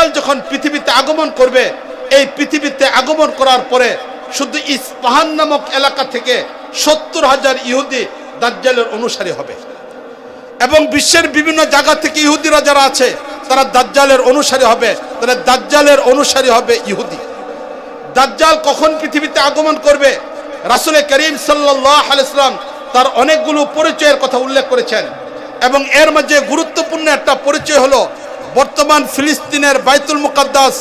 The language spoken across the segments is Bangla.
দাজ্জাল যখন পৃথিবীতে আগমন করবে, এই পৃথিবীতে আগমন করার পরে শুধু ইস্পাহান নামক এলাকা থেকে সত্তর হাজার ইহুদি দাজ্জালের অনুসারী হবে। এবং বিশ্বের বিভিন্ন জায়গা থেকে ইহুদিরা যারা আছে, তারা দাজ্জালের অনুসারী হবে তাহলে দাজ্জালের অনুসারী হবে ইহুদি। দাজ্জাল কখন পৃথিবীতে আগমন করবে? রাসুলে করিম আলাইসলাম তার অনেকগুলো পরিচয়ের কথা উল্লেখ করেছেন। এবং এর মাঝে গুরুত্বপূর্ণ একটা পরিচয় হলো বর্তমান ফিলিস্তিনের বাইতুল মুকাদ্দাস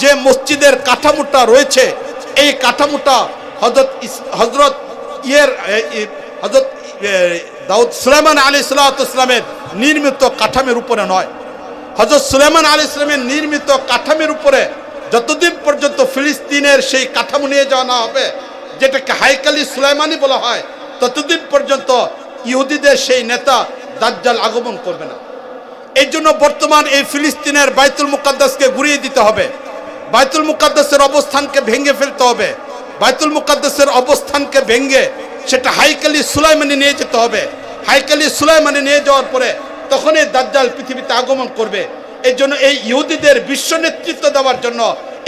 যে মসজিদের কাঠামোটা রয়েছে, এই কাঠামোটা হজরত হজরত ইয়ের হজরত দাউদ সুলেমান আলী সাল্লামের নির্মিত কাঠামের উপরে নয়। হজরত সুলেমান আলী ইসলামের নির্মিত কাঠামের উপরে যতদিন পর্যন্ত ফিলিস্তিনের সেই কাঠামো নিয়ে যাওয়া না হবে, যেটাকে হাইকালি সুলাইমানি বলা হয়, ততদিন পর্যন্ত ইহুদিদের সেই নেতা দাজ্জাল আগমন করবে না। এই জন্য বর্তমান এই ফিলিস্তিনের বাইতুল মুকাদ্দাসকে ঘুরিয়ে দিতে হবে। বাইতুল মুকাদ্দাসের অবস্থানকে ভেঙে ফেলতে হবে। বাইতুল মুকাদ্দাসের অবস্থানকে ভেঙে সেটা হাইকালি সুলাইমানি নিয়ে যেতে হবে। হাইকালি সুলাইমানি নিয়ে যাওয়ার পরে তখন এই দাজ্জাল পৃথিবীতে আগমন করবে। এই জন্য এই ইহুদিদের বিশ্ব নেতৃত্ব দেওয়ার জন্য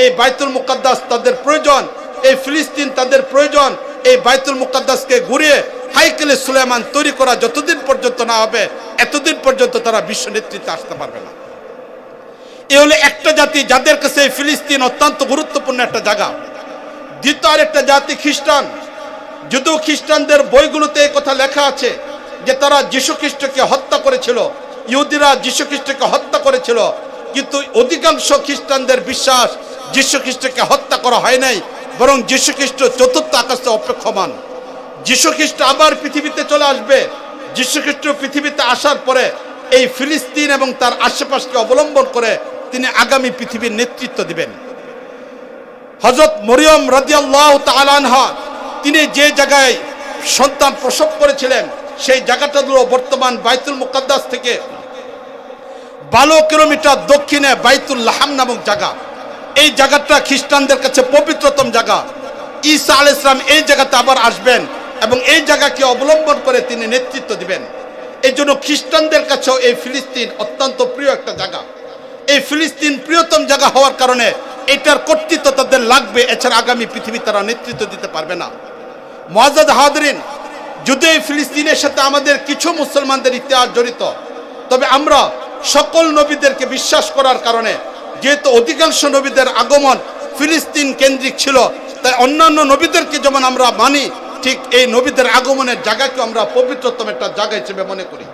এই বাইতুল মুকাদ্দাস তাদের প্রয়োজন, এই ফিলিস্তিন তাদের প্রয়োজন, এই বাইতুল মুকাদ্দাসকে ঘুরিয়ে হাইকেলে সুলেমান তৈরি করা যতদিন পর্যন্ত না হবে, এতদিন পর্যন্ত তারা বিশ্ব নেতৃত্বে আসতে পারবে না। এ হলো একটা জাতি যাদের কাছে ফিলিস্তিন অত্যন্ত গুরুত্বপূর্ণ একটা জায়গা। দ্বিতীয় আরেকটা জাতি খ্রিস্টান। যদিও খ্রিস্টানদের বইগুলোতে কথা লেখা আছে যে তারা যীশু খ্রিস্টকে হত্যা করেছিল, ইহুদিরা যীশু খ্রিস্টকে হত্যা করেছিল, কিন্তু অধিকাংশ খ্রিস্টানদের বিশ্বাস যীশু খ্রিস্টকে হত্যা করা হয় নাই, বরং যীশু খ্রিস্ট চতুর্থ আকাশে অপেক্ষমান। খ্রিস্ট আবার পৃথিবীতে চলে আসবে। যীশু খ্রিস্ট পৃথিবীতে আসার পরে এই ফিলিস্তিন এবং তার আশেপাশকে অবলম্বন করে তিনি আগামী পৃথিবীর নেতৃত্ব দিবেন। হজরত মরিয়ম রাদিয়াল্লাহ তালানহা তিনি যে জায়গায় সন্তান প্রসব করেছিলেন, সেই জায়গাটা হলো বর্তমান বাইতুল মুকাদ্দাস থেকে বারো কিলোমিটার দক্ষিণে বাইতুল লাহাম নামক জায়গা। এই জায়গাটা খ্রিস্টানদের কাছে পবিত্রতম জায়গা। ঈসা আল ইসলাম এই জায়গাতে আবার আসবেন। এবং এই জায়গাকে অবলম্বন করে তিনি নেতৃত্ব দিবেন। এই জন্য খ্রিস্টানদের কাছেও এই ফিলিস্তিন অত্যন্ত প্রিয় একটা জায়গা। এই ফিলিস্তিন প্রিয়তম জায়গা হওয়ার কারণে এটার কর্তৃত্ব তাদের লাগবে, এছাড়া আগামী পৃথিবী তারা নেতৃত্ব দিতে পারবে না। মহাজাদ হাদরিন, যদি এই ফিলিস্তিনের সাথে আমাদের কিছু মুসলমানদের ইতিহাস জড়িত, তবে আমরা সকল নবীদেরকে বিশ্বাস করার কারণে, যেহেতু অধিকাংশ নবীদের আগমন ফিলিস্তিন কেন্দ্রিক ছিল, তাই অন্যান্য নবীদেরকে যেমন আমরা মানি ঠিক এই নবীদের আগমনের জায়গাকে আমরা পবিত্রতম একটা জায়গা হিসেবে মনে করি।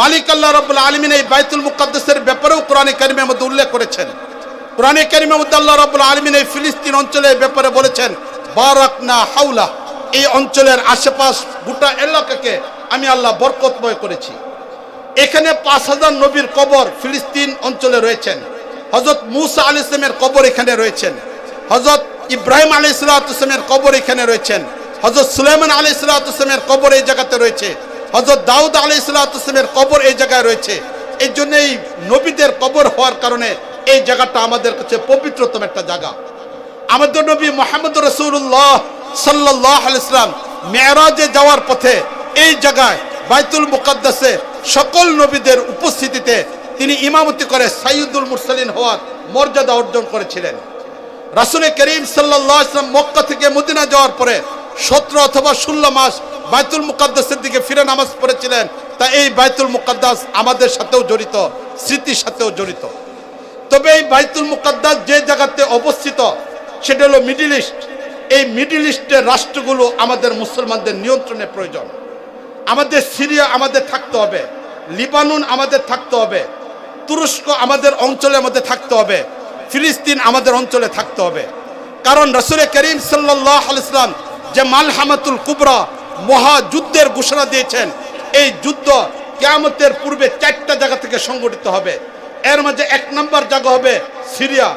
মালিক আল্লাহ রব্বুল আলমিন এই বাইতুল মুকাদ্দাসের ব্যাপারেও কোরআনে কারিমের মধ্যে উল্লেখ করেছেন। কোরআনে কারিমের মধ্যে আল্লাহ রব্বুল আলমিন এই ফিলিস্তিন অঞ্চলের ব্যাপারে বলেছেন, বারাকনা হাউলা এই অঞ্চলের আশেপাশ গোটা এলাকাকে আমি আল্লাহ বরকতময় করেছি। এখানে পাঁচ হাজার নবীর কবর ফিলিস্তিন অঞ্চলে রয়েছেন। হজরত মুসা আলি ইসলামের কবর এখানে রয়েছেন। হজরত ইব্রাহিম আলী ইসলামের কবর এখানে রয়েছেন। হজরত সুলাইমান আলী ইসলামের কবর এই জায়গাতে রয়েছে। হজরত দাউদ আলী ইসলামের কবর এই জায়গায় রয়েছে। এই জন্য এই নবীদের কবর হওয়ার কারণে এই জায়গাটা আমাদের কাছে পবিত্রতম একটা জায়গা। আমাদের নবী মোহাম্মদ রসুল্লাহ সাল্লাহ ইসলাম মেয়েরাজে যাওয়ার পথে এই জায়গায় বাইতুল মুকাদ্দাসে সকল নবীদের উপস্থিতিতে তিনি ইমামতি করে সাইয়দুল মুরসালিন হওয়ার মর্যাদা অর্জন করেছিলেন। রাসুল করিম সাল্লাহ ইসলাম মক্কা থেকে মদিনা যাওয়ার পরে সতেরো অথবা ষোলো মাস বাইতুল মুকাদ্দাসের দিকে ফিরে নামাজ পড়েছিলেন, তা এই বাইতুল মুকাদ্দাস আমাদের সাথেও জড়িত, স্মৃতির সাথেও জড়িত। তবে এই বাইতুল মুকাদ্দাস যে জায়গাতে অবস্থিত, সেটা হলো মিডিল ইস্ট। এই মিডিল ইস্টের রাষ্ট্রগুলো আমাদের মুসলমানদের নিয়ন্ত্রণে প্রয়োজন। আমাদের সিরিয়া আমাদের থাকতে হবে, লিবানুন আমাদের থাকতে হবে, তুরস্ক আমাদের অঞ্চলের মধ্যে থাকতে হবে, ফিলিস্তিন আমাদের অঞ্চলে থাকতে হবে। কারণ রসুল করিম সাল্লাহ ইসলাম যে মালহামাতুল কুবরা মহাযুদ্ধের ঘোষণা দিয়েছেন, এই যুদ্ধ কেয়ামতের পূর্বে চারটা জায়গা থেকে সংগঠিত হবে। এর মাঝে এক নম্বর জায়গা হবে সিরিয়া।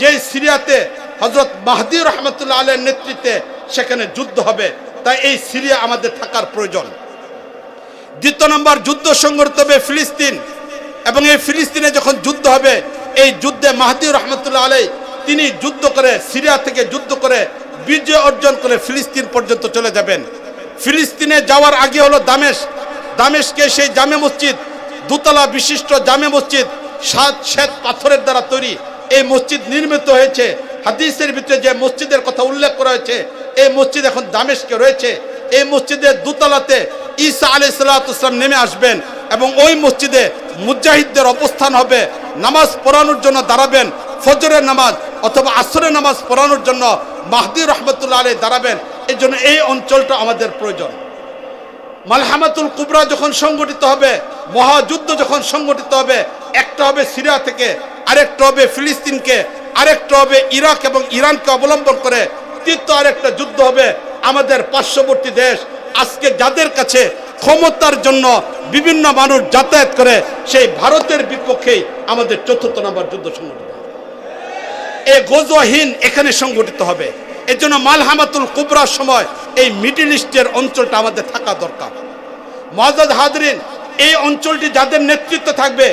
যেই সিরিয়াতে হজরত মাহদিউর রহমতুল্লাহ আলের নেতৃত্বে সেখানে যুদ্ধ হবে, তাই এই সিরিয়া আমাদের থাকার প্রয়োজন। দ্বিতীয় নম্বর যুদ্ধ সংগঠিত হবে ফিলিস্তিন। এবং এই ফিলিস্তিনে যখন যুদ্ধ হবে, এই যুদ্ধে মাহদিউর রহমতুল্লাহ আলাই তিনি যুদ্ধ করে, সিরিয়া থেকে যুদ্ধ করে বিজয় অর্জন করে ফিলিস্তিন পর্যন্ত চলে যাবেন। ফিলিস্তিনে যাওয়ার আগে হলো দামেশ। দামেশকে সেই জামে মসজিদ, দুতলা বিশিষ্ট জামে মসজিদ, সাত শ্বেত পাথরের দ্বারা তৈরি। এই মসজিদ নির্মিত হয়েছে। হাদিসের ভিতরে যে মসজিদের কথা উল্লেখ করা হয়েছে, এই মসজিদ এখন দামেশকে রয়েছে। এই মসজিদের দুতলাতে ঈসা আলি সাল্লাহাম নেমে আসবেন এবং ওই মসজিদে মুজাহিদদের অবস্থান হবে। নামাজ পড়ানোর জন্য দাঁড়াবেন। ফজরের নামাজ অথবা আসরের নামাজ পড়ানোর জন্য মাহদি রহমতুল্লাহ আলী দাঁড়াবেন এই জন্য এই অঞ্চলটা আমাদের প্রয়োজন। মালহামাতুল কুবরা যখন সংগঠিত হবে, মহাযুদ্ধ যখন সংগঠিত হবে, একটা হবে সিরিয়া থেকে, আরেকটা হবে ফিলিস্তিনকে, আরেকটা হবে ইরাক এবং ইরানকে অবলম্বন করে, তৃতীয় আরেকটা যুদ্ধ হবে আমাদের পার্শ্ববর্তী দেশ। আজকে যাদের কাছে ক্ষমতার জন্য বিভিন্ন মানুষ যাতায়াত করে, সেই ভারতের বিপক্ষেই আমাদের চতুর্থ নম্বর যুদ্ধ সংগঠিত। এই গজহীন এখানে সংগঠিত হবে। এর জন্য মালহামাতুল কুবরার সময় এই মিডিল ইস্টের অঞ্চলটা আমাদের থাকা দরকার। মহাজাদ হাদরিন এই অঞ্চলটি যাদের নেতৃত্ব থাকবে,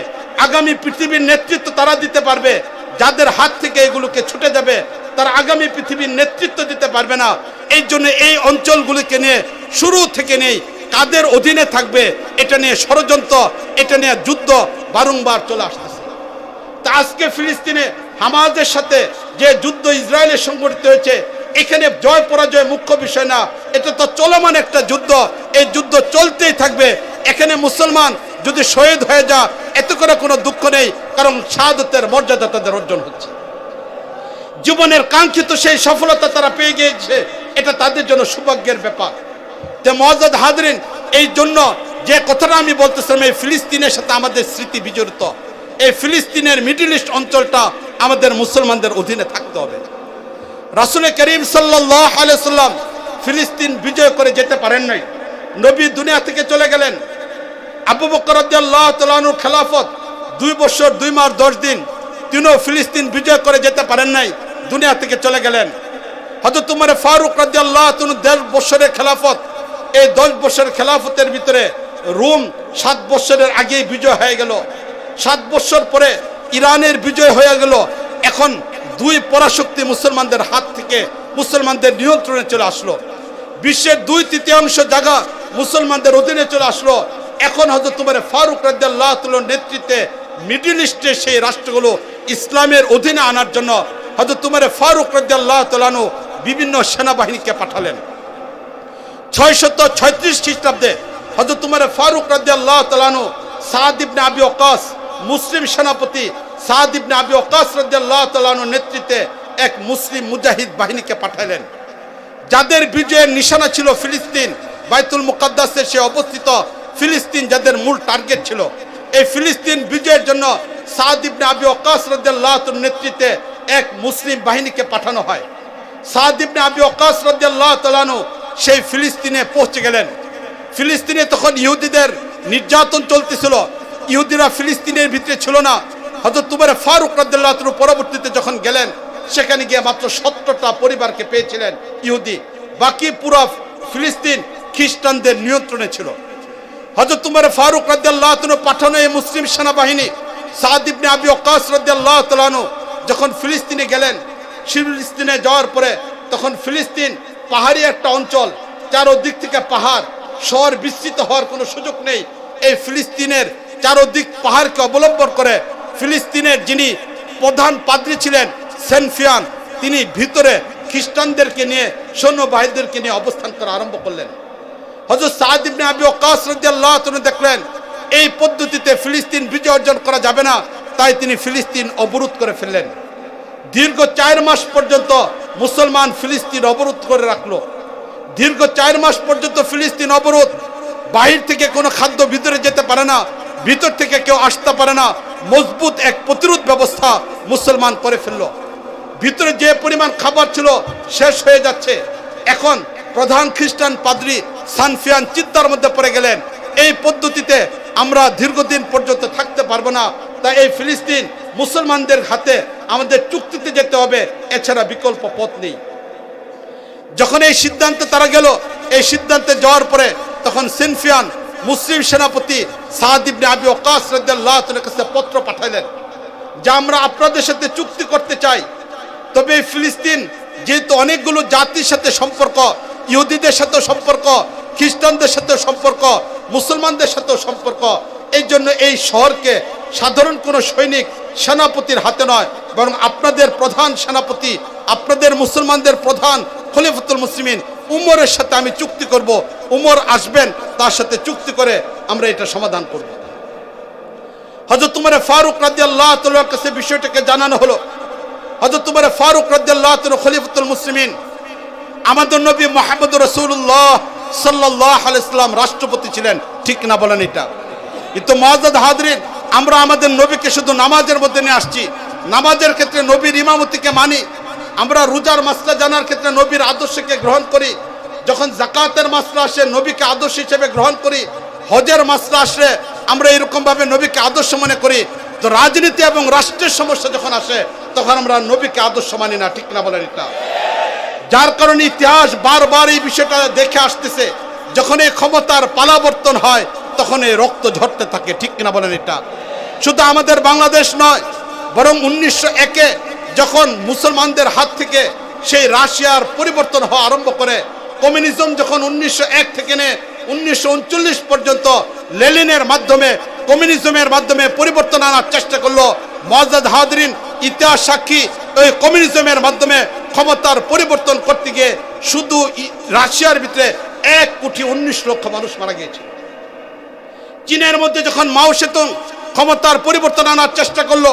আগামী পৃথিবীর নেতৃত্ব তারা দিতে পারবে। যাদের হাত থেকে এগুলোকে ছুটে যাবে, তারা আগামী পৃথিবীর নেতৃত্ব দিতে পারবে না। এই জন্য এই অঞ্চলগুলিকে নিয়ে শুরু থেকে নেই, কাদের অধীনে থাকবে, এটা নিয়ে ষড়যন্ত্র, এটা নিয়ে যুদ্ধ বারংবার চলে আসতেছে। তা আজকে ফিলিস্তিনে হামাজের সাথে যে যুদ্ধ ইসরায়েলের সংগঠিত হয়েছে, এখানে জয় পরাজয় মুখ্য বিষয় না। এটা তো চলমান একটা যুদ্ধ। এই যুদ্ধ চলতেই থাকবে। এখানে মুসলমান যদি শহীদ হয়ে যা এত করে কোনো দুঃখ নেই, কারণ শাহাদতের মর্যাদা তাদের অর্জন হচ্ছে। জীবনের কাঙ্ক্ষিত সেই সফলতা তারা পেয়ে গিয়েছে, এটা তাদের জন্য সৌভাগ্যের ব্যাপার। যে মজাদ হাদরিন এই জন্য যে কথাটা আমি বলতেছিলাম, এই ফিলিস্তিনের সাথে আমাদের স্মৃতি বিজড়িত। এই ফিলিস্তিনের মিডিল ইস্ট অঞ্চলটা আমাদের মুসলমানদের অধীনে থাকতে হবে। রাসুল করিম সাল্লাহ আলাইসাল্লাম ফিলিস্তিন বিজয় করে যেতে পারেন নাই। নবী দুনিয়া থেকে চলে গেলেন। আবু বকর আল্লাহ খেলাফত দুই বছর, দুই মাস, দশ দিন তিনিও ফিলিস্তিন বিজয় করে যেতে পারেন নাই, দুনিয়া থেকে চলে গেলেন। হয়তো তোমার ফারুক রাজি আল্লাহ তুমি দেড় বছরের খেলাফত, এই দশ বছরের খেলাফতের ভিতরে রোম সাত বছরের আগেই বিজয় হয়ে গেল। সাত বছর পরে ইরানের বিজয় হয়ে গেল। এখন দুই পরাশক্তি মুসলমানদের হাত থেকে মুসলমানদের নিয়ন্ত্রণে চলে আসলো। বিশ্বের দুই তৃতীয়াংশ জায়গা মুসলমানদের অধীনে চলে আসলো। এখন হয়তো তোমার ফারুক রাজ্লাহ নেতৃত্বে মিডিল ইস্টে সেই রাষ্ট্রগুলো ইসলামের অধীনে আনার জন্য হয়তো তোমার ফারুক রাজ্লাহ তালানু বিভিন্ন সেনাবাহিনীকে পাঠালেন। ছয়শত ছয়ত্রিশ খ্রিস্টাব্দে হয়তো তোমার ফারুক রাজ্লাহ তালানু সাদ ইবনে আবি ওকাস মুসলিম সেনাপতি সাদ ইবনে আবি ওকাস রাজ্লাহ তালানুর নেতৃত্বে এক মুসলিম মুজাহিদ বাহিনীকে পাঠালেন যাদের বিজয়ের নিশানা ছিল ফিলিস্তিন, বাইতুল মুকাদ্দাসে সে অবস্থিত ফিলিস্তিন যাদের মূল টার্গেট ছিল। এই ফিলিস্তিন বিজয়ের জন্য সাদ ইবনে আবি ওকাস রাদিয়াল্লাহুর নেতৃত্বে এক মুসলিম বাহিনীকে পাঠানো হয়। সাদ ইবনে আবি ওকাস রাদিয়াল্লাহু তাআলানু সেই ফিলিস্তিনে পৌঁছে গেলেন। ফিলিস্তিনে তখন ইহুদিদের নির্যাতন চলতেছিল। ইহুদিরা ফিলিস্তিনের ভিতরে ছিল না। হযরত তুমার ফারুক রাদিয়াল্লাহু পরবর্তীতে যখন গেলেন, সেখানে গিয়ে মাত্র সত্তরটা পরিবারকে পেয়েছিলেন ইহুদি। বাকি পুরো ফিলিস্তিন খ্রিস্টানদের নিয়ন্ত্রণে ছিল। হজরত তোমার ফারুক রাদিয়াল্লাহ পাঠানো এই মুসলিম সেনাবাহিনী, সাদ ইবনে আবি ওয়াক্কাস রাদিয়াল্লাহু তাআলা যখন ফিলিস্তিনে গেলেন, ফিলিস্তিনে যাওয়ার পরে তখন ফিলিস্তিন পাহাড়ি একটা অঞ্চল, চারোদিক থেকে পাহাড়, শহর বিস্তৃত হওয়ার কোনো সুযোগ নেই। এই ফিলিস্তিনের চারোদিক পাহাড়কে অবলম্বন করে ফিলিস্তিনের যিনি প্রধান পাদ্রী ছিলেন সেনফিয়ান তিনি ভিতরে খ্রিস্টানদেরকে নিয়ে সৈন্যবাহীদেরকে নিয়ে অবস্থান করা আরম্ভ করলেন। হজরত সাদ আবি তাআলা দেখলেন, এই পদ্ধতিতে ফিলিস্তিন বিজয় অর্জন করা যাবে না, তাই তিনি ফিলিস্তিন অবরোধ করে ফেললেন। দীর্ঘ চার মাস পর্যন্ত মুসলমান ফিলিস্তিন অবরোধ করে রাখল। দীর্ঘ চার মাস পর্যন্ত ফিলিস্তিন অবরোধ, বাহির থেকে কোনো খাদ্য ভিতরে যেতে পারে না, ভিতর থেকে কেউ আসতে পারে না মজবুত এক প্রতিরোধ ব্যবস্থা মুসলমান করে ফেলল। ভিতরে যে পরিমাণ খাবার ছিল শেষ হয়ে যাচ্ছে। এখন প্রধান খ্রিস্টান পাদ্রী সানফিয়ান চিন্তার মধ্যে পড়ে গেলেন। এই পদ্ধতিতে আমরা দীর্ঘদিন পর্যন্ত থাকতে পারব না। তাই এই ফিলিস্তিন মুসলমানদের হাতে আমাদের চুক্তিতে যেতে হবে, এছাড়া বিকল্প পথ নেই। যখন এই সিদ্ধান্তে তারা গেল, এই সিদ্ধান্তে যাওয়ার পরে তখন সিনফিয়ান মুসলিম সেনাপতি সাদ আবি ওকাস কাছে পত্র পাঠালেন যে আমরা আপনাদের সাথে চুক্তি করতে চাই। তবে ফিলিস্তিন যেহেতু অনেকগুলো জাতির সাথে সম্পর্ক, ইহুদিদের সাথে সম্পর্ক, খ্রিস্টানদের সাথে সম্পর্ক, মুসলমানদের সাথেও সম্পর্ক এই জন্য এই শহরকে সাধারণ কোনো সৈনিক সেনাপতির হাতে নয়, বরং আপনাদের প্রধান সেনাপতি, আপনাদের মুসলমানদের প্রধান খলিফতুল মুসলিমিন উমরের সাথে আমি চুক্তি করব, উমর আসবেন, তার সাথে চুক্তি করে আমরা এটা সমাধান করব। হজরত তোমার ফারুক রাজি তাল্লার কাছে বিষয়টাকে জানানো হলো। হজরত তোমার ফারুক রাজি আল্লাহ খলিফতুল মুসলিমিন, আমাদের নবী মোহাম্মদ রসুল্লাহ সাল্লাহ আলাইসলাম রাষ্ট্রপতি ছিলেন, ঠিক না বলেন এটা? কিন্তু মহাজাদ হাদরিন আমরা আমাদের নবীকে শুধু নামাজের মধ্যে নিয়ে আসছি। নামাজের ক্ষেত্রে নবীর ইমামতিকে মানি, আমরা রোজার মাসলা জানার ক্ষেত্রে নবীর আদর্শকে গ্রহণ করি। যখন জাকাতের মাসলা আসে, নবীকে আদর্শ হিসেবে গ্রহণ করি। হজের মাসলা আসলে, আমরা এরকমভাবে নবীকে আদর্শ মনে করি। তো রাজনীতি এবং রাষ্ট্রের সমস্যা যখন আসে, তখন আমরা নবীকে আদর্শ মানি না, ঠিক না বলেন এটা? যার কারণে ইতিহাস বারবার এই বিষয়টা দেখে আসতেছে যখন এই ক্ষমতার পালাবর্তন হয় তখন এই রক্ত ঝরতে থাকে, ঠিক কিনা বলেন এটা? শুধু আমাদের বাংলাদেশ নয়, বরং উনিশশো একে যখন মুসলমানদের হাত থেকে সেই রাশিয়ার পরিবর্তন হওয়া আরম্ভ করে, কমিউনিজম যখন উনিশশো এক থেকে নে, উনিশশো পর্যন্ত লেলিনের মাধ্যমে, কমিউনিজমের মাধ্যমে পরিবর্তন আনার চেষ্টা করল, মজাদ হাদরিন ইতিহাস সাক্ষী, ওই কমিউনিজমের মাধ্যমে ক্ষমতার পরিবর্তন করতে গিয়ে শুধু রাশিয়ার ভিতরে এক কোটি উনিশ লক্ষ মানুষ মারা গিয়েছে চীনের মধ্যে যখন মাও সেতুং ক্ষমতার পরিবর্তন আনার চেষ্টা করল,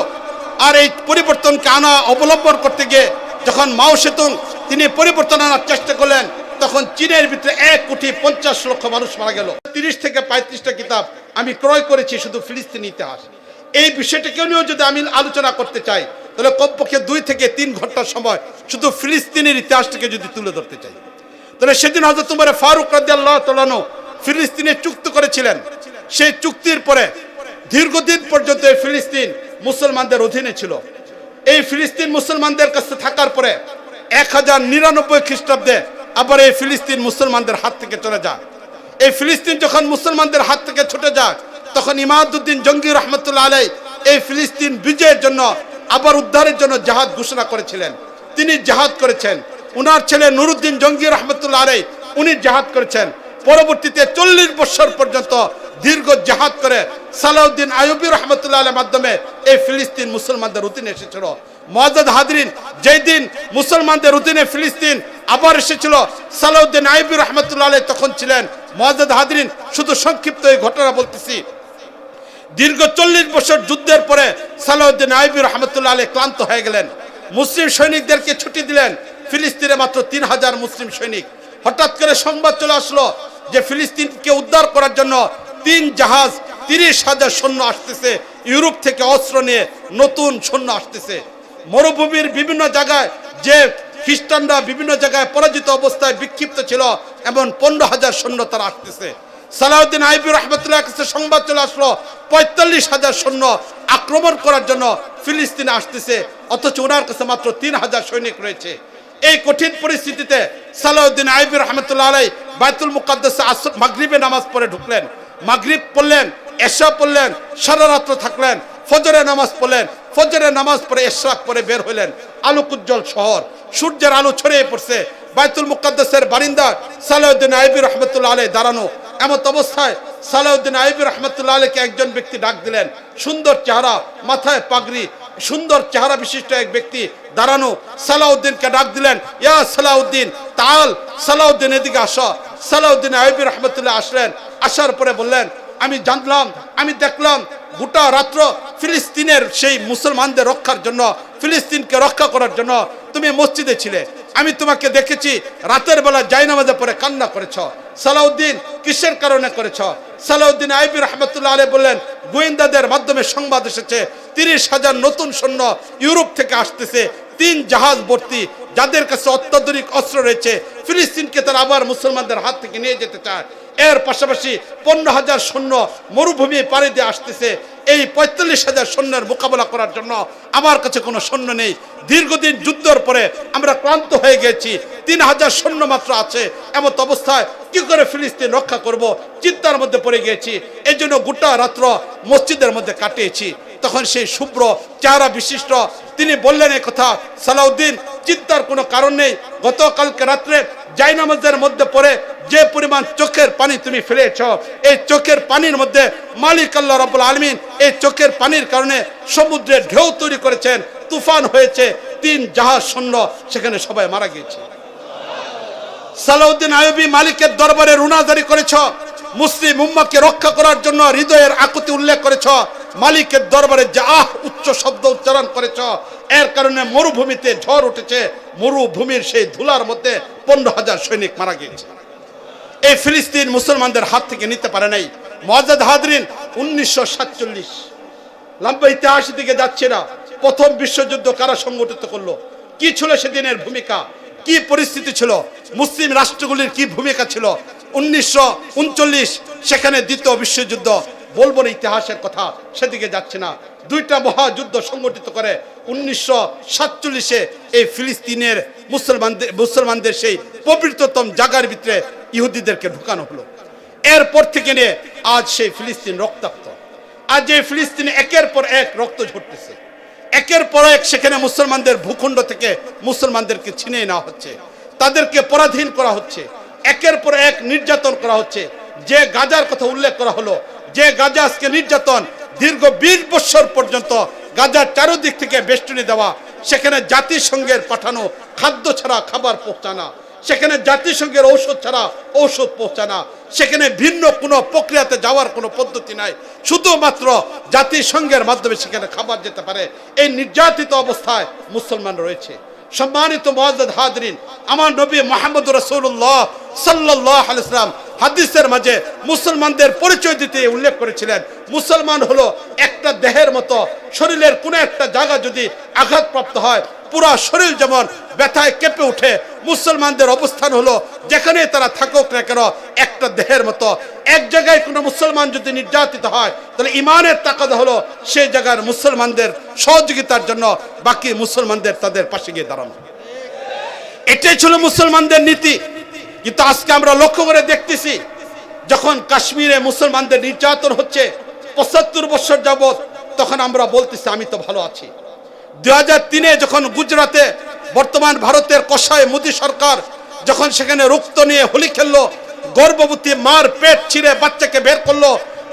আর এই পরিবর্তনকে আনা, অবলম্বন করতে গিয়ে যখন মাও সেতুং তিনি পরিবর্তন আনার চেষ্টা করলেন, তখন চীনের ভিতরে এক কোটি পঞ্চাশ লক্ষ মানুষ মারা গেল। তিরিশ থেকে পঁয়ত্রিশটা কিতাব আমি ক্রয় করেছি শুধু ফিলিস্তিনি ইতিহাস। এই বিষয়টাকে নিয়েও যদি আমি আলোচনা করতে চাই, তাহলে কমপক্ষে দুই থেকে তিন ঘণ্টার সময় শুধু ফিলিস্তিনের ইতিহাসটাকে যদি তুলে ধরতে চাই। তাহলে সেদিন হয়তো তোমার ফারুক রাজি আল্লাহ তালানো ফিলিস্তিনে চুক্ত করেছিলেন সেই চুক্তির পরে দীর্ঘদিন পর্যন্ত এই ফিলিস্তিন মুসলমানদের অধীনে ছিল। এই ফিলিস্তিন মুসলমানদের কাছে থাকার পরে এক হাজার নিরানব্বই খ্রিস্টাব্দে আবার এই ফিলিস্তিন মুসলমানদের হাত থেকে চলে যায়। এই ফিলিস্তিন যখন মুসলমানদের হাত থেকে ছুটে যায় তখন ইমাদুদ্দিন জঙ্গি রহমতুল্লাহ আলাই এই ফিলিস্তিন বিজয়ের জন্য, আবার উদ্ধারের জন্য জাহাজ ঘোষণা করেছিলেন। তিনি জাহাদ করেছেন। উনার ছেলে নুরুদ্দিন জঙ্গি রহমতুল্লাহ আলাই, উনি জাহাদ করেছেন। পরবর্তীতে চল্লিশ বছর পর্যন্ত দীর্ঘ জাহাদ করে সালাউদ্দিন আয়ুবী রহমতুল্লাহ আলের মাধ্যমে এই ফিলিস্তিন মুসলমানদের অধীনে এসেছিল। মজাদ হাদরিন যেই দিন মুসলমানদের অধীনে ফিলিস্তিন আবার এসেছিল, সালাউদ্দিন আইবী রহমতুল্লাহ আলাই তখন ছিলেন। মজাদ হাদরিন শুধু সংক্ষিপ্ত এই ঘটনা বলতেছি। দীর্ঘ চল্লিশ বছর যুদ্ধের পরে সালাউদ্দিন আইবী রহমতুল্লাহ আলী ক্লান্ত হয়ে গেলেন। মুসলিম সৈনিকদেরকে ছুটি দিলেন। ফিলিস্তিনে মাত্র তিন হাজার মুসলিম সৈনিক। হঠাৎ করে সংবাদ চলে আসলো যে ফিলিস্তিনকে উদ্ধার করার জন্য তিন জাহাজ তিরিশ হাজার সৈন্য আসতেছে, ইউরোপ থেকে অস্ত্র নিয়ে নতুন সৈন্য আসতেছে। মরুভূমির বিভিন্ন জায়গায় যে খ্রিস্টানরা বিভিন্ন জায়গায় পরাজিত অবস্থায় বিক্ষিপ্ত ছিল, এমন পনেরো হাজার সৈন্য তারা আসতেছে। সালাউদ্দিন আইবি রহমতুল্লাহ কাছে সংবাদ চলে আসলো, পঁয়তাল্লিশ হাজার সৈন্য আক্রমণ করার জন্য ফিলিস্তিনে আসতেছে, অথচ ওনার কাছে মাত্র তিন হাজার সৈনিক রয়েছে। এই কঠিন পরিস্থিতিতে সালাউদ্দিন আইবি রহমতুল্লাহ আলাই বাইতুল মুকাদ্দাস মাগরিবে নামাজ পড়ে ঢুকলেন। মাগরিব পড়লেন, এশা পড়লেন, সারা রাত্র থাকলেন। ফজরে নামাজ পড়লেন, ফজরে নামাজ পড়ে এশরাক পরে বের হইলেন। আলোকুজ্জ্বল শহর, সূর্যের আলো ছড়িয়ে পড়ছে। বাইতুল মুকাদ্দাসের বারিন্দা সালাউদ্দিন আইবি রহমতুল্লাহ আলাই দাঁড়ানো। এমত অবস্থায় সালাউদ্দিন আইবি রহমতুল্লাহ আলীকে একজন ব্যক্তি ডাক দিলেন। সুন্দর চেহারা, মাথায় পাগড়ি, সুন্দর চেহারা বিশিষ্ট এক ব্যক্তি দাঁড়ানো। সালাউদ্দিনকে ডাক দিলেন, ইয়া সালাউদ্দিন, তাল, সালাউদ্দিন এদিকে আসো। সালাউদ্দিন আইবি রহমতুল্লাহ আসলেন। আসার পরে বললেন, আমি জানলাম, আমি দেখলাম, গোটা রাত্র ফিলিস্তিনের সেই মুসলমানদের রক্ষার জন্য, ফিলিস্তিনকে রক্ষা করার জন্য তুমি মসজিদে ছিলে। আমি তোমাকে দেখেছি, রাতের বেলা জাইনামাজে পরে কান্না করেছ। সালাউদ্দিন কিসের কারণে করেছ? সালাউদ্দিন আইবি রহমতুল্লাহ আলী বললেন, গোয়েন্দাদের মাধ্যমে সংবাদ এসেছে, তিরিশ হাজার নতুন সৈন্য ইউরোপ থেকে আসতেছে, তিন জাহাজ ভর্তি, যাদের কাছে অত্যাধুনিক অস্ত্র রয়েছে, ফিলিস্তিনকে তারা আবার মুসলমানদের হাত থেকে নিয়ে যেতে চায়। এর পাশাপাশি পনেরো হাজার সৈন্য মরুভূমি পাড়ি দিয়ে আসতেছে। এই পঁয়তাল্লিশ হাজার সৈন্যের মোকাবেলা করার জন্য আমার কাছে কোনো সৈন্য নেই। দীর্ঘদিন যুদ্ধের পরে আমরা ক্লান্ত হয়ে গেছি। তিন হাজার সৈন্য মাত্র আছে। এমত অবস্থায় কি করে ফিলিস্তিন রক্ষা করব? চিন্তার মধ্যে পড়ে গিয়েছি। এই জন্য গোটা রাত্র মসজিদের মধ্যে কাটিয়েছি। তখন সেই শুভ্র চেহারা বিশিষ্ট, তিনি বললেন কথা, সালাউদ্দিন চিন্তার কোনো কারণ নেই। গতকালকে রাত্রে জাইনামাজের মধ্যে পড়ে যে পরিমাণ চোখের পানি তুমি ফেলেছ, এই চোখের পানির মধ্যে মালিক আল্লাহ রব্বুল আলমিন এই চোখের পানির কারণে সমুদ্রে ঢেউ তৈরি করেছেন, তুফান হয়েছে, তিন জাহাজ শূন্য সেখানে সবাই মারা গিয়েছে। সালাউদ্দিন আয়ুবী মালিকের দরবারে রুনাজারি করেছ মুসলিম উম্মাকে রক্ষা করার জন্য হৃদয়ের আকুতি উল্লেখ করেছ, মালিকের দরবারে যে আহ উচ্চ শব্দ উচ্চারণ করেছ, এর কারণে মরুভূমিতে ঝড় উঠেছে, মরুভূমির সেই ধুলার মধ্যে পনেরো হাজার সৈনিক মারা গিয়েছে। এই ফিলিস্তিন মুসলমানদের হাত থেকে নিতে পারে নাই। মজাদ হাদরিন উনিশশো সাতচল্লিশ। লম্বা ইতিহাস দিকে যাচ্ছে না। প্রথম বিশ্বযুদ্ধ কারা সংগঠিত করল? কি ছিল সেদিনের ভূমিকা? কি পরিস্থিতি ছিল? মুসলিম রাষ্ট্রগুলির কি ভূমিকা ছিল? উনিশশো উনচল্লিশ, সেখানে দ্বিতীয় বিশ্বযুদ্ধ। বলব না ইতিহাসের কথা, সেদিকে যাচ্ছে না। দুইটা মহাযুদ্ধ সংগঠিত করে উনিশশো সাতচল্লিশে এই ফিলিস্তিনের মুসলমানদের মুসলমানদের সেই পবিত্রতম জাগার ভিতরে ইহুদিদেরকে ঢুকানো হলো। এরপর থেকে নিয়ে আজ সেই ফিলিস্তিন রক্তাক্ত। আজ এই ফিলিস্তিনে একের পর এক রক্ত ঝরতেছে। একের পর এক সেখানে মুসলমানদের ভূখণ্ড থেকে মুসলমানদেরকে ছিনিয়ে নেওয়া হচ্ছে। তাদেরকে পরাধীন করা হচ্ছে। একের পর এক নির্যাতন করা হচ্ছে। যে গাজার কথা উল্লেখ করা হলো, যে গাজা আজকে নির্যাতন দীর্ঘ বিশ বছর পর্যন্ত গাজার চারোদিক থেকে বেষ্টনী দেওয়া, সেখানে জাতিসংঘের পাঠানো খাদ্য ছাড়া খাবার পৌঁছানা, সেখানে জাতিসংঘের ঔষধ ছাড়া ঔষধ পৌঁছানা, সেখানে ভিন্ন কোনো প্রক্রিয়াতে যাওয়ার কোনো পদ্ধতি নাই। শুধুমাত্র জাতিসংঘের মাধ্যমে সেখানে খাবার যেতে পারে। এই নির্যাতিত অবস্থায় মুসলমান রয়েছে। সম্মানিত মহাজাদ হাদরিন আমার নবী মোহাম্মদ রসুল্লাহ সাল্লাহ আলাইসলাম হাদিসের মাঝে মুসলমানদের পরিচয় দিতে উল্লেখ করেছিলেন। মুসলমান হলো একটা দেহের মতো শরীরের কোনো একটা জায়গা যদি আঘাতপ্রাপ্ত হয়, পুরা শরীর যেমন ব্যথায় কেঁপে উঠে মুসলমানদের অবস্থান হলো যেখানে তারা থাকুক না কেন, একটা দেহের মতো। এক জায়গায় কোনো মুসলমান যদি নির্যাতিত হয়, তাহলে ইমানের তাকাদা হলো সেই জায়গার মুসলমানদের সহযোগিতার জন্য বাকি মুসলমানদের তাদের পাশে গিয়ে দাঁড়ানো। এটাই ছিল মুসলমানদের নীতি। কিন্তু আজকে আমরা লক্ষ্য করে দেখতেছি, যখন কাশ্মীরে মুসলমানদের নির্যাতন হচ্ছে, পঁচাত্তর বছর যাবৎ তখন আমরা বলতেছি, আমি তো ভালো আছি। হাজার তিনে যখন গুজরাতে বর্তমান ভারতের কষায় মোদী সরকার যখন সেখানে রক্ত নিয়ে হোলি খেললো, গর্ভবতী মার পেট ছিঁড়ে বাচ্চাকে বের করল,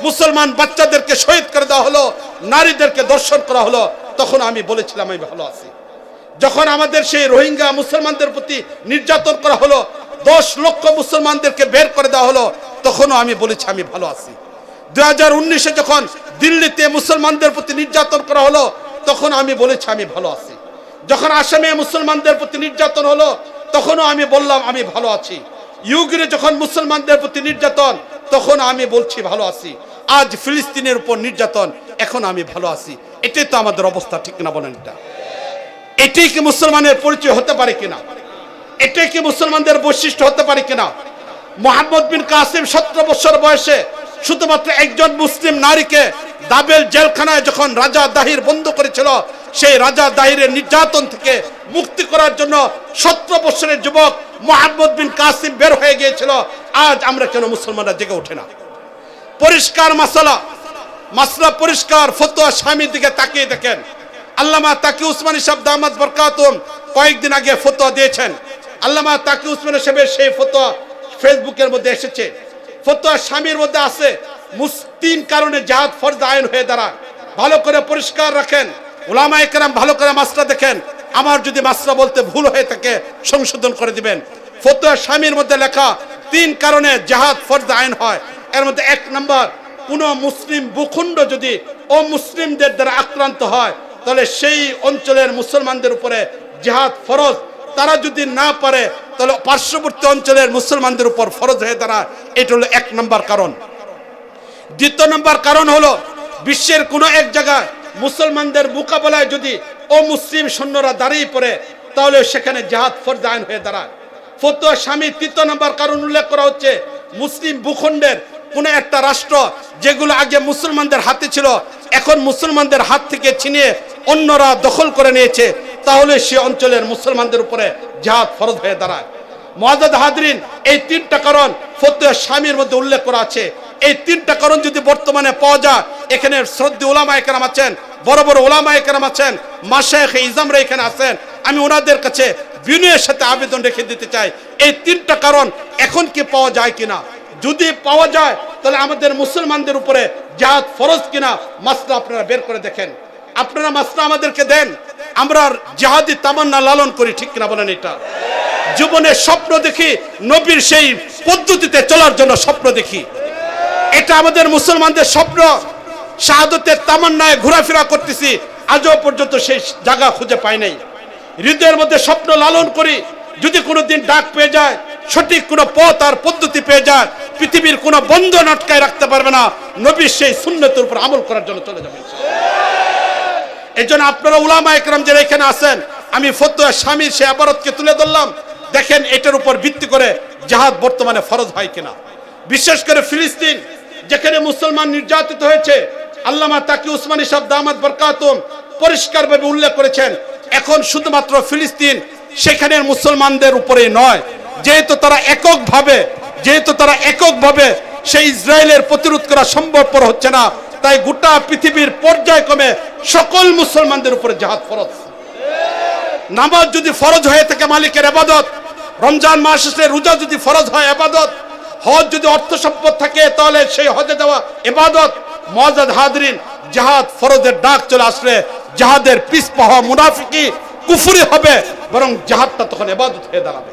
মুসলমান বাচ্চাদেরকে শহীদ করে দেওয়া হলো, নারীদেরকে দর্শন করা হলো, তখন আমি বলেছিলাম, আমি ভালো আছি। যখন আমাদের সেই রোহিঙ্গা মুসলমানদের প্রতি নির্যাতন করা হলো, দশ লক্ষ মুসলমানদেরকে বের করে দেওয়া হলো, তখনও আমি বলেছি, আমি ভালো আছি। হাজার উনিশে যখন দিল্লিতে মুসলমানদের প্রতি নির্যাতন করা হলো, তখন আমি বলেছি আমি ভালো আছি। যখন আসামে মুসলমানদের প্রতি নির্যাতন হলো, তখনও আমি বললাম আমি ভালো আছি। ইউগ্রে যখন মুসলমানদের প্রতি নির্যাতন, তখন আমি বলছি ভালো আছি। আজ ফিলিস্তিনের উপর নির্যাতন, এখন আমি ভালো আছি। এটাই তো আমাদের অবস্থা, ঠিক না বলেন এটা? এটাই কি মুসলমানের পরিচয় হতে পারে কিনা? এটাই কি মুসলমানদের বৈশিষ্ট্য হতে পারে কিনা? মোহাম্মদ বিন কাসিম সতেরো বছর বয়সে শুধুমাত্র একজন মুসলিম নারীকে দাবেল জেলখানায় যখন রাজা দাহির বন্ধ করেছিল, সেই রাজা দাহিরের নির্যাতন থেকে মুক্তি করার জন্য সতেরো বছরের যুবক মোহাম্মদ বিন কাসিম বের হয়ে গিয়েছিল। আজ আমরা কেন মুসলমানরা জেগে ওঠে না? পরিষ্কার মাসালা, মাসলা পরিষ্কার, ফতোয়া স্বামীর দিকে তাকিয়ে দেখেন। আল্লামা তাকি উসমানী সাহেব দামাদ বরকাতুম কয়েকদিন আগে ফতোয়া দিয়েছেন। আল্লামা তাকি উসমানী সাহেবের সেই ফতোয়া ফেসবুকের মধ্যে এসেছে। ফতোয়া স্বামীর মধ্যে আছে। মুস- তিন কারণে জাহাদ ফরজ আইন হয়ে দাঁড়ায়। ভালো করে পরিষ্কার রাখেন। ওলামা একরাম ভালো করে মাস্টার দেখেন। আমার যদি মাস্টার বলতে ভুল হয়ে থাকে, সংশোধন করে দিবেন। ফতোয়া স্বামীর মধ্যে লেখা, তিন কারণে জাহাদ ফরজ আইন হয়। এর মধ্যে এক নম্বর, কোন মুসলিম ভূখণ্ড যদি অমুসলিমদের দ্বারা আক্রান্ত হয়, তাহলে সেই অঞ্চলের মুসলমানদের উপরে জিহাদ ফরজ। তারা যদি না পারে তাহলে পার্শ্ববর্তী অঞ্চলের মুসলমানদের উপর ফরজ হয়ে দাঁড়ায়। এটা হলো এক নম্বর কারণ। দ্বিতীয় নম্বর কারণ হলো, বিশ্বের কোনো এক জায়গায় মুসলমানদের মোকাবেলায় যদি অমুসলিম সৈন্যরা দাঁড়িয়ে পড়ে, তাহলে সেখানে জাহাদ ফরজ আইন হয়ে দাঁড়ায়। ফতুয়া স্বামী তৃতীয় নম্বর কারণ উল্লেখ করা হচ্ছে, মুসলিম ভূখণ্ডের কোন একটা রাষ্ট্র যেগুলো আগে মুসলমানদের হাতে ছিল, এখন মুসলমানদের হাত থেকে ছিনিয়ে অন্যরা দখল করে নিয়েছে। তাহলে সে অঞ্চলের মুসলমানদের উপরে জাহাদ ফরজ হয়ে দাঁড়ায়। মহাদাদ হাদরিন এই তিনটা কারণ ফতুয়া স্বামীর মধ্যে উল্লেখ করা আছে। এই তিনটা কারণ যদি বর্তমানে পাওয়া যায়, এখানে শ্রদ্ধে ওলামা একরাম আছেন, বড় বড় ওলামা একরাম আছেন মাসায়েখ ইজামরা এখানে আছেন। আমি ওনাদের কাছে বিনয়ের সাথে আবেদন রেখে দিতে চাই। এই তিনটা কারণ এখন কি পাওয়া যায় কিনা? যদি পাওয়া যায়, তাহলে আমাদের মুসলমানদের উপরে জাহাদ ফরজ কিনা? মাসলা আপনারা বের করে দেখেন। আপনারা মাসলা আমাদেরকে দেন। আমরা জাহাদি তামান্না লালন করি, ঠিক কিনা বলেন এটা? জীবনে স্বপ্ন দেখি, নবীর সেই পদ্ধতিতে চলার জন্য স্বপ্ন দেখি। এটা আমাদের মুসলমানদের স্বপ্ন। শাহাদতের তামান্নায় ঘোরাফেরা করতেছি, আজও পর্যন্ত সেই জায়গা খুঁজে পাই নাই। হৃদয়ের মধ্যে স্বপ্ন লালন করি, যদি কোনো দিন ডাক পেয়ে যায়, সঠিক কোনো পথ আর পদ্ধতি পেয়ে যায়, পৃথিবীর কোনো বন্ধন আটকায় রাখতে পারবে না নবীর সেই শূন্যতের উপর আমল করার জন্য চলে যাবে। এই জন্য আপনারা উলামা একরাম যারা এখানে আছেন, আমি ফতুয়া স্বামীর সে আবারতকে তুলে ধরলাম। দেখেন, এটার উপর ভিত্তি করে জাহাদ বর্তমানে ফরজ হয় কিনা। বিশেষ করে ফিলিস্তিন, যেখানে মুসলমান নির্যাতিত হয়েছে, আল্লামা তাকি উসমানী সাহেব দামাত বরকাতুম পরিষ্কারভাবে উল্লেখ করেছেন, এখন শুধুমাত্র ফিলিস্তিন সেখানের মুসলমানদের উপরে নয়, যেহেতু তারা এককভাবে, যেহেতু তারা এককভাবে সেই ইসরায়েলের প্রতিরোধ করা সম্ভবপর হচ্ছে না তাই গোটা পৃথিবীর পর্যায়ক্রমে সকল মুসলমানদের উপরে জাহাদ ফরজ। নামাজ যদি ফরজ হয়ে থাকে মালিকের আবাদত, রমজান মাস আসলে রোজা যদি ফরজ হয় আবাদত, হজ যদি অর্থ সম্পদ থাকে তাহলে সেই হজে দেওয়া এবাদত মজাদ হাদরিন জাহাদ ফরজের ডাক চলে আসলে জাহাদের পিসপা হওয়া মুনাফিকি কুফুরি হবে, বরং জাহাদটা তখন এবাদত হয়ে দাঁড়াবে।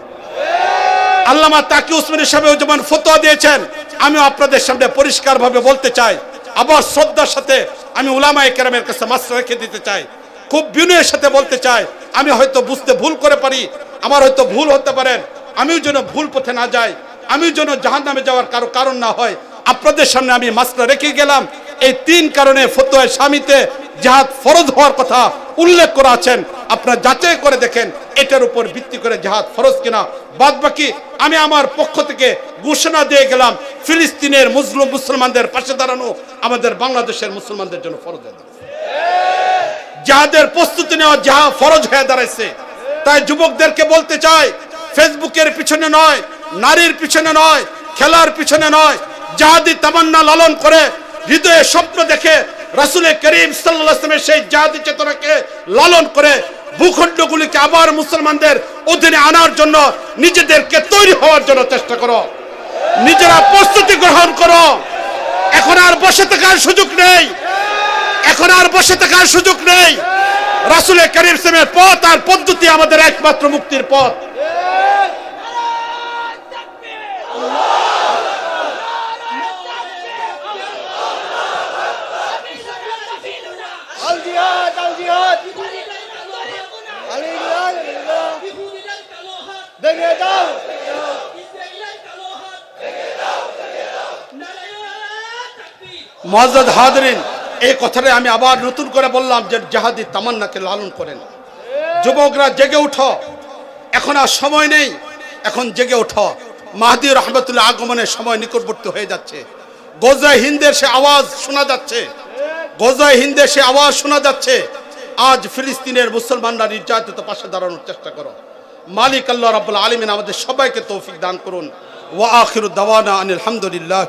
আল্লামা তাকি উসমানী সাহেব যেমন ফতোয়া দিয়েছেন, আমিও আপনাদের সামনে পরিষ্কারভাবে বলতে চাই আবার শ্রদ্ধার সাথে আমি উলামা কেরামের কাছে মাস্টার রেখে দিতে চাই। খুব বিনয়ের সাথে বলতে চাই, আমি হয়তো বুঝতে ভুল করে পারি, আমার হয়তো ভুল হতে পারেন আমিও যেন ভুল পথে না যাই, আমিও যেন জাহান নামে যাওয়ার কারও কারণ না হয়। আপনাদের সামনে আমি মাস্টার রেখে গেলাম এই তিন কারণে ফতোয় স্বামীতে জাহাদ ফরজ হওয়ার কথা উল্লেখ করা আছেন। আপনারা যাচাই করে দেখেন, এটার উপর ভিত্তি করে জাহাদ ফরজ কিনা। বাদ বাকি আমি আমার পক্ষ থেকে ঘোষণা দিয়ে গেলাম, ফিলিস্তিনের মুসলিম মুসলমানদের পাশে দাঁড়ানো আমাদের বাংলাদেশের মুসলমানদের জন্য ফরজ হয়ে দাঁড়াচ্ছে। যাদের প্রস্তুতি নেওয়া যাহা ফরজ হয়ে দাঁড়াইছে। তাই যুবকদেরকে বলতে চাই, ফেসবুকের পিছনে নয়, নারীর পিছনে নয়, খেলার পিছনে নয়, জাহাদি তামান্না লালন করে হৃদয়ে স্বপ্ন দেখে রাসুলের করিম সাল্লামের সেই জাহাদি চেতনাকে লালন করে ভূখণ্ডগুলিকে আবার মুসলমানদের অধীনে আনার জন্য নিজেদেরকে তৈরি হওয়ার জন্য চেষ্টা করো। নিজেরা প্রস্তুতি গ্রহণ করো। এখন আর বসে থাকার সুযোগ নেই। এখন আর বসে থাকার সুযোগ নেই। রাসুলের করিম সেমের পথ আর পদ্ধতি আমাদের একমাত্র মুক্তির পথ। মহাজাদ হাদরিন এই কথাটা আমি আবার নতুন করে বললাম যে জাহাদি তামান্নাকে লালন করেন। যুবকরা জেগে উঠো। এখন আর সময় নেই। এখন জেগে উঠো। মাহাদি রহমতুল্লাহ আগমনের সময় নিকটবর্তী হয়ে যাচ্ছে। গোজায় হিন্দের সে আওয়াজ শোনা যাচ্ছে। গোজায় হিন্দের সে আওয়াজ শোনা যাচ্ছে। আজ ফিলিস্তিনের মুসলমানরা নির্যাতিত পাশে দাঁড়ানোর চেষ্টা করো। মালিক আল্লাহ রাব্বুল আলমিন আমাদের সবাইকে তৌফিক দান করুন। ওয়া আখিরু দাওয়ানা আনিল হামদুলিল্লাহ।